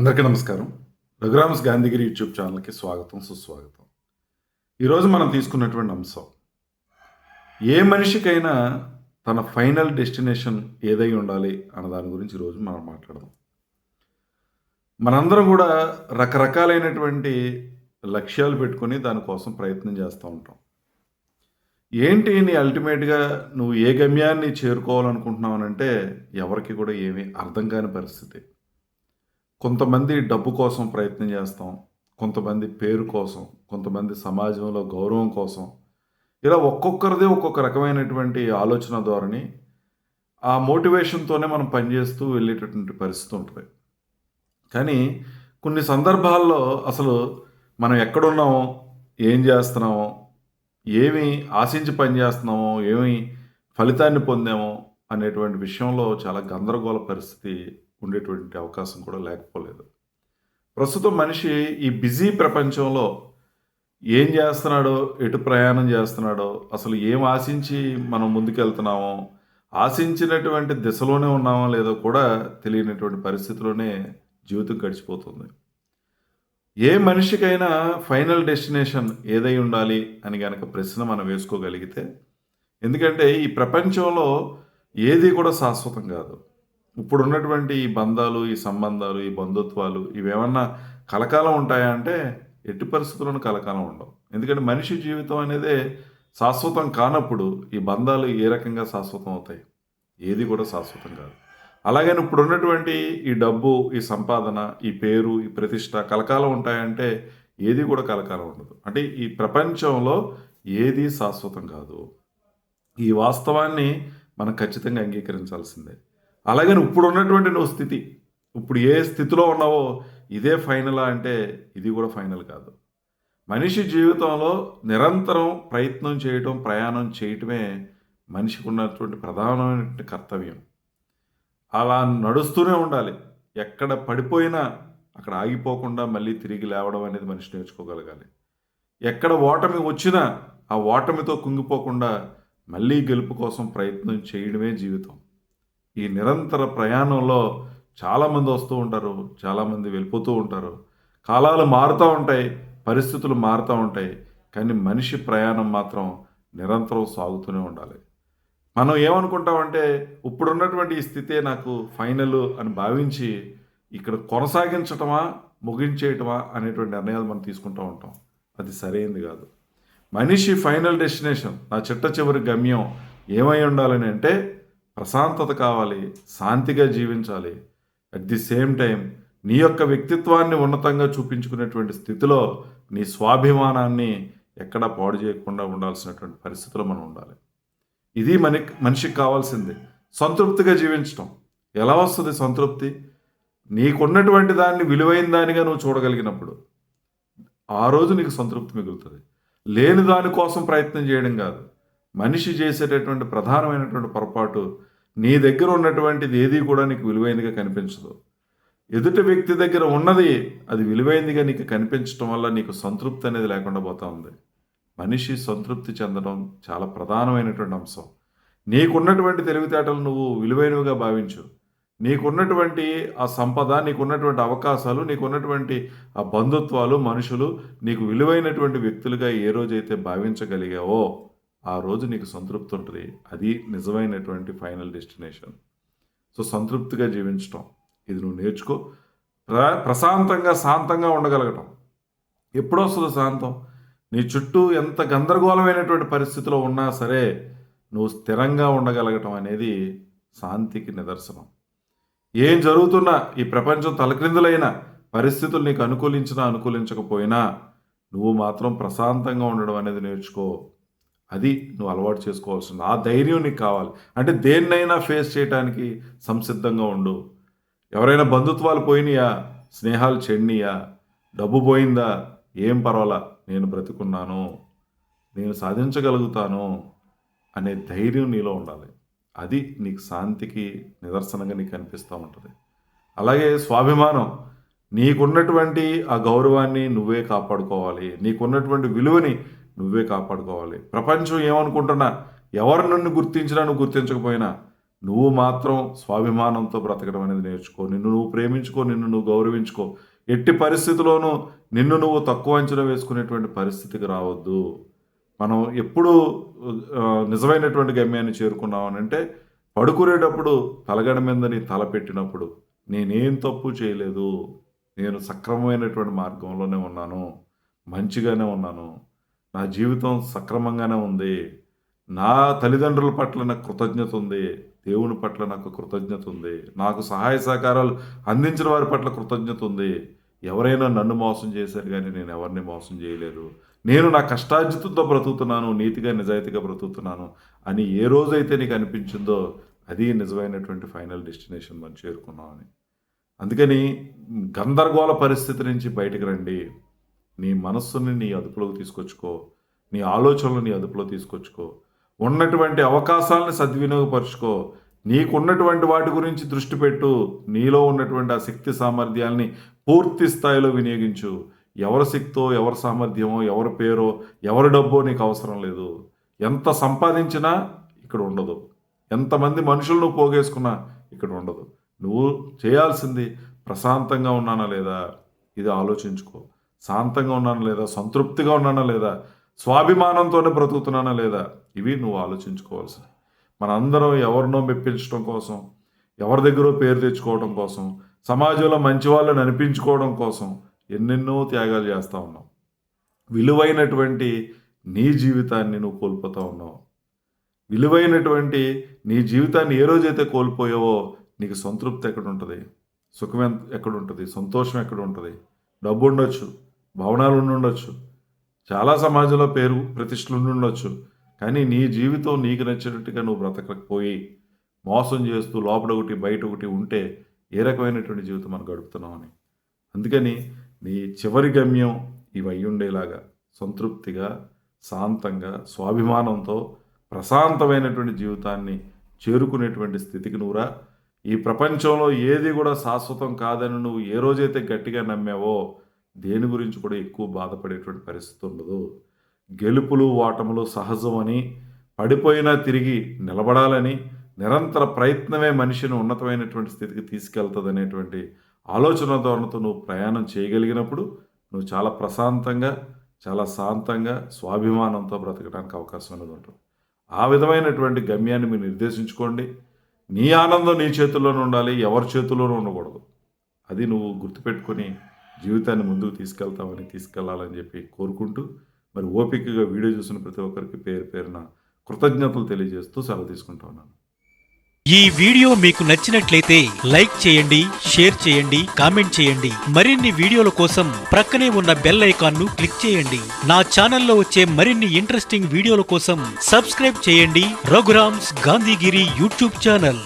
అందరికీ నమస్కారం. రఘురామ్స్ గాంధీగిరి యూట్యూబ్ ఛానల్కి స్వాగతం సుస్వాగతం. ఈరోజు మనం తీసుకున్నటువంటి అంశం ఏ మనిషికైనా తన ఫైనల్ డెస్టినేషన్ ఏదై ఉండాలి అన్న దాని గురించి ఈరోజు మనం మాట్లాడదాం. మనందరం కూడా రకరకాలైనటువంటి లక్ష్యాలు పెట్టుకొని దానికోసం ప్రయత్నం చేస్తూ ఉంటాం. ఏంటి నీ అల్టిమేట్గా నువ్వు ఏ గమ్యాన్ని చేరుకోవాలనుకుంటున్నావనంటే ఎవరికి కూడా ఏమీ అర్థం కాని పరిస్థితి. కొంతమంది డబ్బు కోసం ప్రయత్నం చేస్తాం కొంతమంది పేరు కోసం కొంతమంది సమాజంలో గౌరవం కోసం. ఇలా ఒక్కొక్కరిది ఒక్కొక్క రకమైనటువంటి ఆలోచన ధోరణి ఆ మోటివేషన్తోనే మనం పనిచేస్తూ వెళ్ళేటటువంటి పరిస్థితి ఉంటుంది. కానీ కొన్ని సందర్భాల్లో అసలు మనం ఎక్కడున్నామో ఏం చేస్తున్నామో ఏమి ఆశించి పనిచేస్తున్నామో ఏమి ఫలితాన్ని పొందామో అనేటువంటి విషయంలో చాలా గందరగోళ పరిస్థితి ఉండేటువంటి అవకాశం కూడా లేకపోలేదు. ప్రస్తుతం మనిషి ఈ బిజీ ప్రపంచంలో ఏం చేస్తున్నాడో ఎటు ప్రయాణం చేస్తున్నాడో అసలు ఏం ఆశించి మనం ముందుకెళ్తున్నామో ఆశించినటువంటి దిశలోనే ఉన్నామో లేదో కూడా తెలియనటువంటి పరిస్థితిలోనే జీవితం గడిచిపోతుంది. ఏ మనిషికైనా ఫైనల్ డెస్టినేషన్ ఏదై ఉండాలి అని కనుక ప్రశ్న మనం వేసుకోగలిగితే ఎందుకంటే ఈ ప్రపంచంలో ఏది కూడా శాశ్వతం కాదు. ఇప్పుడు ఉన్నటువంటి ఈ బంధాలు ఈ సంబంధాలు ఈ బంధుత్వాలు ఇవేమన్నా కలకాలం ఉంటాయా అంటే ఎట్టి పరిస్థితుల్లోనూ కలకాలం ఉండవు. ఎందుకంటే మనిషి జీవితం అనేదే శాశ్వతం కానప్పుడు ఈ బంధాలు ఏ రకంగా శాశ్వతం అవుతాయి? ఏది కూడా శాశ్వతం కాదు. అలాగని ఇప్పుడు ఉన్నటువంటి ఈ డబ్బు ఈ సంపాదన ఈ పేరు ఈ ప్రతిష్ట కలకాలం ఉంటాయంటే ఏది కూడా కలకాలం ఉండదు. అంటే ఈ ప్రపంచంలో ఏది శాశ్వతం కాదు. ఈ వాస్తవాన్ని మనం ఖచ్చితంగా అంగీకరించాల్సిందే. అలాగని ఇప్పుడు ఉన్నటువంటి నువ్వు స్థితి. ఇప్పుడు ఏ స్థితిలో ఉన్నావో ఇదే ఫైనలా అంటే ఇది కూడా ఫైనల్ కాదు. మనిషి జీవితంలో నిరంతరం ప్రయత్నం చేయటం ప్రయాణం చేయటమే మనిషికి ఉన్నటువంటి ప్రధానమైన కర్తవ్యం. అలా నడుస్తూనే ఉండాలి. ఎక్కడ పడిపోయినా అక్కడ ఆగిపోకుండా మళ్ళీ తిరిగి లేవడం అనేది మనిషి నేర్చుకోగలగాలి. ఎక్కడ ఓటమి వచ్చినా ఆ ఓటమితో కుంగిపోకుండా మళ్ళీ గెలుపు కోసం ప్రయత్నం చేయడమే జీవితం. ఈ నిరంతర ప్రయాణంలో చాలామంది వస్తూ ఉంటారు చాలామంది వెళ్ళిపోతూ ఉంటారు. కాలాలు మారుతూ ఉంటాయి పరిస్థితులు మారుతూ ఉంటాయి కానీ మనిషి ప్రయాణం మాత్రం నిరంతరం సాగుతూనే ఉండాలి. మనం ఏమనుకుంటామంటే ఇప్పుడున్నటువంటి ఈ స్థితే నాకు ఫైనల్ అని భావించి ఇక్కడ కొనసాగించటమా ముగించేయటమా అనేటువంటి నిర్ణయాలు మనం తీసుకుంటూ ఉంటాం. అది సరైనది కాదు. మనిషి ఫైనల్ డెస్టినేషన్ నా చిట్ట చివరి గమ్యం ఏమై ఉండాలని అంటే ప్రశాంతత కావాలి శాంతిగా జీవించాలి. అట్ ది సేమ్ టైం నీ యొక్క వ్యక్తిత్వాన్ని ఉన్నతంగా చూపించుకునేటువంటి స్థితిలో నీ స్వాభిమానాన్ని ఎక్కడా పాడు చేయకుండా ఉండాల్సినటువంటి పరిస్థితులు మనం ఉండాలి. ఇది మన మనిషికి కావాల్సింది. సంతృప్తిగా జీవించటం. ఎలా వస్తుంది సంతృప్తి? నీకున్నటువంటి దాన్ని విలువైన దానిగా నువ్వు చూడగలిగినప్పుడు ఆ రోజు నీకు సంతృప్తి మిగులుతుంది. లేని దానికోసం ప్రయత్నం చేయడం కాదు. మనిషి చేసేటటువంటి ప్రధానమైనటువంటి పొరపాటు నీ దగ్గర ఉన్నటువంటిది ఏది కూడా నీకు విలువైనదిగా కనిపించదు. ఎదుటి వ్యక్తి దగ్గర ఉన్నది అది విలువైనదిగా నీకు కనిపించడం వల్ల నీకు సంతృప్తి అనేది లేకుండా పోతా ఉంది. మనిషి సంతృప్తి చెందడం చాలా ప్రధానమైనటువంటి అంశం. నీకున్నటువంటి తెలివితేటలు నువ్వు విలువైనవిగా భావించు. నీకున్నటువంటి ఆ సంపద నీకున్నటువంటి అవకాశాలు నీకున్నటువంటి ఆ బంధుత్వాలు మనుషులు నీకు విలువైనటువంటి వ్యక్తులుగా ఏ రోజైతే భావించగలిగావో ఆ రోజు నీకు సంతృప్తి ఉంటుంది. అది నిజమైనటువంటి ఫైనల్ డెస్టినేషన్ సో సంతృప్తిగా జీవించటం. ఇది నువ్వు నేర్చుకో. ప్ర ప్రశాంతంగా శాంతంగా ఉండగలగటం. ఎప్పుడొస్తుంది శాంతం. నీ చుట్టూ ఎంత గందరగోళమైనటువంటి పరిస్థితిలో ఉన్నా సరే నువ్వు స్థిరంగా ఉండగలగటం అనేది శాంతికి నిదర్శనం. ఏం జరుగుతున్నా ఈ ప్రపంచం తలక్రిందులైన పరిస్థితులు నీకు అనుకూలించినా అనుకూలించకపోయినా నువ్వు మాత్రం ప్రశాంతంగా ఉండడం అనేది నేర్చుకో. అది నువ్వు అలవాటు చేసుకోవాల్సింది. ఆ ధైర్యం నీకు కావాలి. అంటే దేన్నైనా ఫేస్ చేయడానికి సంసిద్ధంగా ఉండు. ఎవరైనా బంధుత్వాలు పోయినాయా? స్నేహాలు చెడినయా? డబ్బు పోయిందా? ఏం పర్వాలా? నేను బ్రతుకున్నాను. నేను సాధించగలుగుతాను అనే ధైర్యం నీలో ఉండాలి. అది నీకు శాంతికి నిదర్శనంగా నీకు అనిపిస్తూ ఉంటుంది. అలాగే స్వాభిమానం. నీకున్నటువంటి ఆ గౌరవాన్ని నువ్వే కాపాడుకోవాలి. నీకున్నటువంటి విలువని నువ్వే కాపాడుకోవాలి. ప్రపంచం ఏమనుకుంటున్నా? ఎవరు నన్ను గుర్తించినా నువ్వు గుర్తించకపోయినా నువ్వు మాత్రం స్వాభిమానంతో బ్రతకడం అనేది నేర్చుకో. నిన్ను నువ్వు ప్రేమించుకో నిన్ను నువ్వు గౌరవించుకో. ఎట్టి పరిస్థితిలోనూ నిన్ను నువ్వు తక్కువ అంచనా వేసుకునేటువంటి పరిస్థితికి రావద్దు. మనం ఎప్పుడు నిజమైనటువంటి గమ్యాన్ని చేరుకున్నామనంటే పడుకునేటప్పుడు తలగడ మీద నీ తల పెట్టినప్పుడు నేనేం తప్పు చేయలేదు. నేను సక్రమమైనటువంటి మార్గంలోనే ఉన్నాను. మంచిగానే ఉన్నాను. నా జీవితం సక్రమంగానే ఉంది. నా తల్లిదండ్రుల పట్ల నాకు కృతజ్ఞత ఉంది. దేవుని పట్ల నాకు కృతజ్ఞత ఉంది. నాకు సహాయ సహకారాలు అందించిన వారి పట్ల కృతజ్ఞత ఉంది. ఎవరైనా నన్ను మోసం చేశారు కానీ నేను ఎవరిని మోసం చేయలేదు. నేను నా కష్టార్జితంతో బ్రతుకుతున్నాను నీతిగా నిజాయితీగా బ్రతుకుతున్నాను అని ఏ రోజైతే నీకు అనిపించిందో అది నిజమైనటువంటి ఫైనల్ డెస్టినేషన్ మనం చేరుకున్నామని. అందుకని గందరగోళ పరిస్థితి నుంచి బయటకు రండి. నీ మనస్సుని నీ అదుపులోకి తీసుకొచ్చుకో. నీ ఆలోచనలు నీ అదుపులో తీసుకొచ్చుకో. ఉన్నటువంటి అవకాశాలను సద్వినియోగపరుచుకో. నీకున్నటువంటి వాటి గురించి దృష్టి పెట్టు. నీలో ఉన్నటువంటి ఆ శక్తి సామర్థ్యాల్ని పూర్తి స్థాయిలో వినియోగించు. ఎవరి శక్తో ఎవరి సామర్థ్యమో ఎవరి పేరో ఎవరి డబ్బో నీకు అవసరం లేదు. ఎంత సంపాదించినా ఇక్కడ ఉండదు. ఎంతమంది మనుషులను పోగేసుకున్నా ఇక్కడ ఉండదు. నువ్వు చేయాల్సింది ప్రశాంతంగా ఉన్నానా లేదా? ఇది ఆలోచించుకో. శాంతంగా ఉన్నానా లేదా? సంతృప్తిగా ఉన్నానా లేదా? స్వాభిమానంతోనే బ్రతుకుతున్నానా లేదా? ఇవి నువ్వు ఆలోచించుకోవాల్సిన మనందరం ఎవరినో మెప్పించడం కోసం ఎవరి దగ్గర పేరు తెచ్చుకోవడం కోసం సమాజంలో మంచి వాళ్ళని అనిపించుకోవడం కోసం ఎన్నెన్నో త్యాగాలు చేస్తూ ఉన్నాం. విలువైనటువంటి నీ జీవితాన్ని నువ్వు కోల్పోతూ ఉన్నావు. విలువైనటువంటి నీ జీవితాన్ని ఏ రోజైతే కోల్పోయావో నీకు సంతృప్తి ఎక్కడ ఉంటుంది సుఖం ఎంత- ఎక్కడ ఉంటుంది సంతోషం ఎక్కడ ఉంటుంది డబ్బు ఉండొచ్చు. భవనాలు ఉండుండొచ్చు చాలా సమాజంలో పేరు ప్రతిష్టలు ఉండుండొచ్చు కానీ నీ జీవితం నీకు నచ్చినట్టుగా నువ్వు బ్రతకకపోయి మోసం చేస్తూ లోపల ఒకటి బయట ఒకటి ఉంటే ఏ రకమైనటువంటి జీవితం మనం గడుపుతున్నామని. అందుకని నీ చివరి గమ్యం ఇవి ఉండేలాగా సంతృప్తిగా శాంతంగా స్వాభిమానంతో ప్రశాంతమైనటువంటి జీవితాన్ని చేరుకునేటువంటి స్థితికి నువ్వురా ఈ ప్రపంచంలో ఏది కూడా శాశ్వతం కాదని నువ్వు ఏ రోజైతే గట్టిగా నమ్మావో దేని గురించి కూడా ఎక్కువ బాధపడేటువంటి పరిస్థితి ఉండదు. గెలుపులు ఓటములు సహజమని పడిపోయినా తిరిగి నిలబడాలని నిరంతర ప్రయత్నమే మనిషిని ఉన్నతమైనటువంటి స్థితికి తీసుకెళ్తుంది అనేటువంటి ఆలోచన ధోరణితో నువ్వు ప్రయాణం చేయగలిగినప్పుడు నువ్వు చాలా ప్రశాంతంగా చాలా శాంతంగా స్వాభిమానంతో బ్రతకడానికి అవకాశం అనేది ఉంటుంది. ఆ విధమైనటువంటి గమ్యాన్ని మీరు నిర్దేశించుకోండి. నీ ఆనందం నీ చేతుల్లోనే ఉండాలి ఎవరి చేతుల్లోనూ ఉండకూడదు. అది నువ్వు గుర్తుపెట్టుకొని జీవితాన్ని ముందుకు తీసుకెళ్తామని తీసుకెళ్ళాలని చెప్పి కోరుకుంటూ మరి ఓపికగా వీడియో చూసిన ప్రతి ఒక్కరికి పేరు పేరున కృతజ్ఞతలు తెలియజేస్తూ సెలవు తీసుకుంటా ఉన్నాను. ఈ వీడియో మీకు నచ్చినట్లయితే లైక్ చేయండి షేర్ చేయండి కామెంట్ చేయండి. మరిన్ని వీడియోల కోసం ప్రక్కనే ఉన్న బెల్ ఐకాన్ను క్లిక్ చేయండి. నా ఛానల్లో వచ్చే మరిన్ని ఇంట్రెస్టింగ్ వీడియోల కోసం సబ్స్క్రైబ్ చేయండి. Raghuram's Gandhigiri YouTube channel.